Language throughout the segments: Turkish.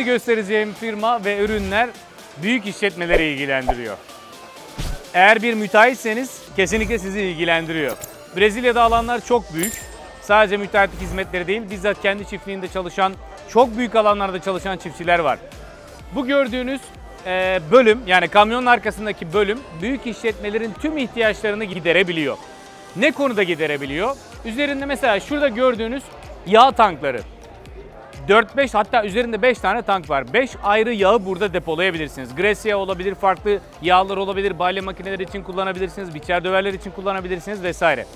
göstereceğim firma ve ürünler büyük işletmeleri ilgilendiriyor. Eğer bir müteahhitseniz kesinlikle sizi ilgilendiriyor. Brezilya'da alanlar çok büyük. Sadece müteahhitlik hizmetleri değil, bizzat kendi çiftliğinde çalışan, çok büyük alanlarda çalışan çiftçiler var. Bu gördüğünüz e, bölüm yani kamyonun arkasındaki bölüm büyük işletmelerin tüm ihtiyaçlarını giderebiliyor. Ne konuda giderebiliyor? Üzerinde mesela şurada gördüğünüz yağ tankları. 4-5 hatta üzerinde 5 tane tank var. 5 ayrı yağı burada depolayabilirsiniz. Gres yağı olabilir, farklı yağlar olabilir, balya makineleri için kullanabilirsiniz, biçer döverler için kullanabilirsiniz vesaire.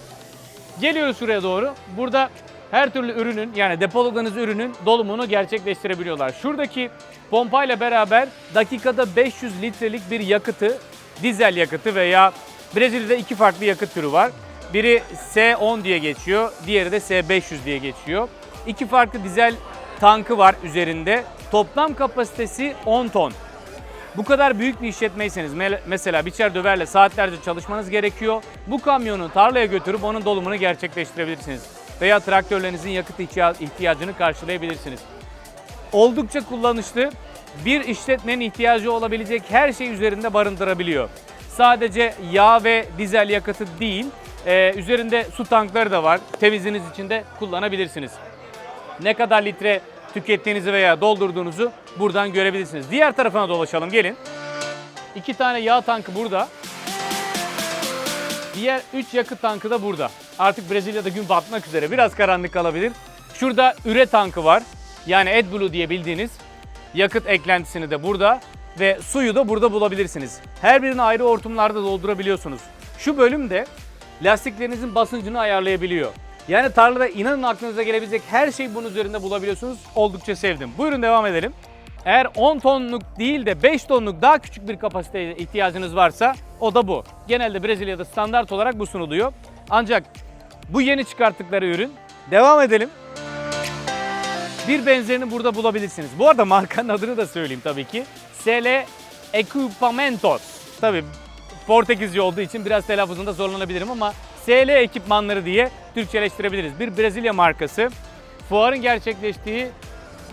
Geliyoruz şuraya doğru. Burada her türlü ürünün yani depoladığınız ürünün dolumunu gerçekleştirebiliyorlar. Şuradaki pompayla beraber dakikada 500 litrelik bir yakıtı, dizel yakıtı veya Brezilya'da iki farklı yakıt türü var. Biri S10 diye geçiyor, diğeri de S500 diye geçiyor. İki farklı dizel tankı var üzerinde. Toplam kapasitesi 10 ton. Bu kadar büyük bir işletmeyseniz me- mesela biçer döverle saatlerce çalışmanız gerekiyor. Bu kamyonu tarlaya götürüp onun dolumunu gerçekleştirebilirsiniz. Veya traktörlerinizin yakıt ihtiya- ihtiyacını karşılayabilirsiniz. Oldukça kullanışlı. Bir işletmenin ihtiyacı olabilecek her şey üzerinde barındırabiliyor. Sadece yağ ve dizel yakıtı değil, üzerinde su tankları da var. Temizliğiniz için de kullanabilirsiniz ne kadar litre tükettiğinizi veya doldurduğunuzu buradan görebilirsiniz. Diğer tarafına dolaşalım gelin. İki tane yağ tankı burada. Diğer 3 yakıt tankı da burada. Artık Brezilya'da gün batmak üzere. Biraz karanlık kalabilir. Şurada üre tankı var. Yani AdBlue diye bildiğiniz yakıt eklentisini de burada ve suyu da burada bulabilirsiniz. Her birini ayrı hortumlarda doldurabiliyorsunuz. Şu bölümde lastiklerinizin basıncını ayarlayabiliyor. Yani tarlada inanın aklınıza gelebilecek her şeyi bunun üzerinde bulabiliyorsunuz. Oldukça sevdim. Buyurun devam edelim. Eğer 10 tonluk değil de 5 tonluk daha küçük bir kapasiteye ihtiyacınız varsa o da bu. Genelde Brezilya'da standart olarak bu sunuluyor. Ancak bu yeni çıkarttıkları ürün. Devam edelim. Bir benzerini burada bulabilirsiniz. Bu arada markanın adını da söyleyeyim tabii ki. SL Equipamentos. Tabii Portekizce olduğu için biraz telaffuzunda zorlanabilirim ama SL ekipmanları diye Türkçeleştirebiliriz. Bir Brezilya markası. Fuarın gerçekleştiği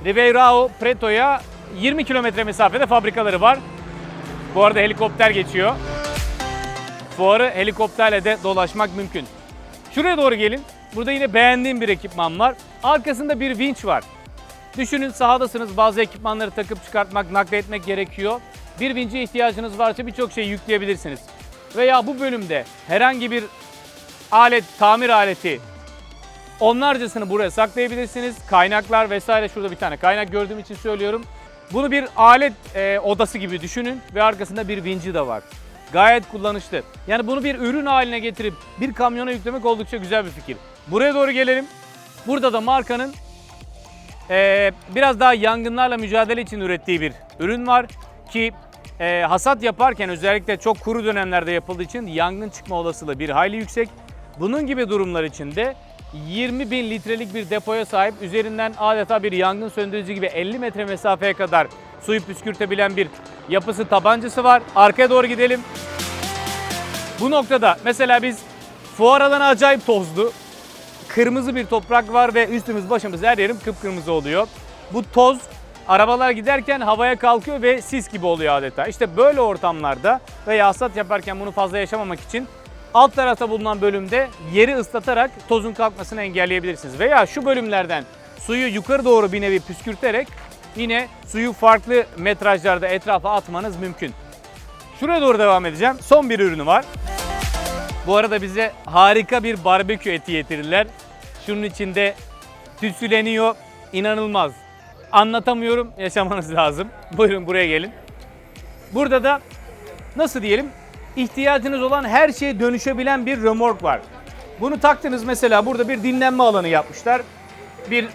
Ribeirão Preto'ya 20 kilometre mesafede fabrikaları var. Bu arada helikopter geçiyor. Fuarı helikopterle de dolaşmak mümkün. Şuraya doğru gelin. Burada yine beğendiğim bir ekipman var. Arkasında bir vinç var. Düşünün sahadasınız bazı ekipmanları takıp çıkartmak, nakletmek gerekiyor. Bir vince ihtiyacınız varsa birçok şey yükleyebilirsiniz. Veya bu bölümde herhangi bir alet, tamir aleti onlarcasını buraya saklayabilirsiniz. Kaynaklar vesaire şurada bir tane kaynak gördüğüm için söylüyorum. Bunu bir alet e, odası gibi düşünün ve arkasında bir vinci de var. Gayet kullanışlı. Yani bunu bir ürün haline getirip bir kamyona yüklemek oldukça güzel bir fikir. Buraya doğru gelelim. Burada da markanın e, biraz daha yangınlarla mücadele için ürettiği bir ürün var ki e, hasat yaparken özellikle çok kuru dönemlerde yapıldığı için yangın çıkma olasılığı bir hayli yüksek. Bunun gibi durumlar için de 20 bin litrelik bir depoya sahip üzerinden adeta bir yangın söndürücü gibi 50 metre mesafeye kadar suyu püskürtebilen bir yapısı tabancası var. Arkaya doğru gidelim. Bu noktada mesela biz fuar alanı acayip tozlu. Kırmızı bir toprak var ve üstümüz başımız her yerim kıpkırmızı oluyor. Bu toz arabalar giderken havaya kalkıyor ve sis gibi oluyor adeta. İşte böyle ortamlarda veya hasat yaparken bunu fazla yaşamamak için alt tarafta bulunan bölümde yeri ıslatarak tozun kalkmasını engelleyebilirsiniz. Veya şu bölümlerden suyu yukarı doğru bir nevi püskürterek yine suyu farklı metrajlarda etrafa atmanız mümkün. Şuraya doğru devam edeceğim. Son bir ürünü var. Bu arada bize harika bir barbekü eti getirdiler. Şunun içinde tütsüleniyor. İnanılmaz. Anlatamıyorum. Yaşamanız lazım. Buyurun buraya gelin. Burada da nasıl diyelim ihtiyacınız olan her şeye dönüşebilen bir römork var. Bunu taktınız mesela burada bir dinlenme alanı yapmışlar. Bir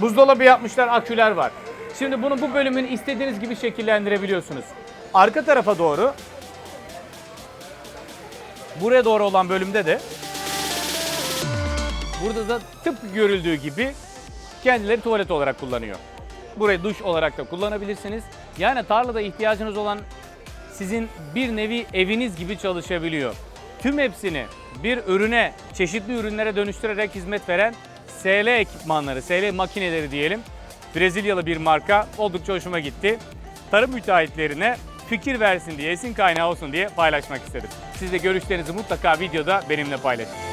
buzdolabı yapmışlar, aküler var. Şimdi bunu bu bölümün istediğiniz gibi şekillendirebiliyorsunuz. Arka tarafa doğru buraya doğru olan bölümde de burada da tıpkı görüldüğü gibi kendileri tuvalet olarak kullanıyor. Burayı duş olarak da kullanabilirsiniz. Yani tarlada ihtiyacınız olan sizin bir nevi eviniz gibi çalışabiliyor. Tüm hepsini bir ürüne, çeşitli ürünlere dönüştürerek hizmet veren SL ekipmanları, SL makineleri diyelim. Brezilyalı bir marka oldukça hoşuma gitti. Tarım müteahhitlerine fikir versin diye, esin kaynağı olsun diye paylaşmak istedim. Siz de görüşlerinizi mutlaka videoda benimle paylaşın.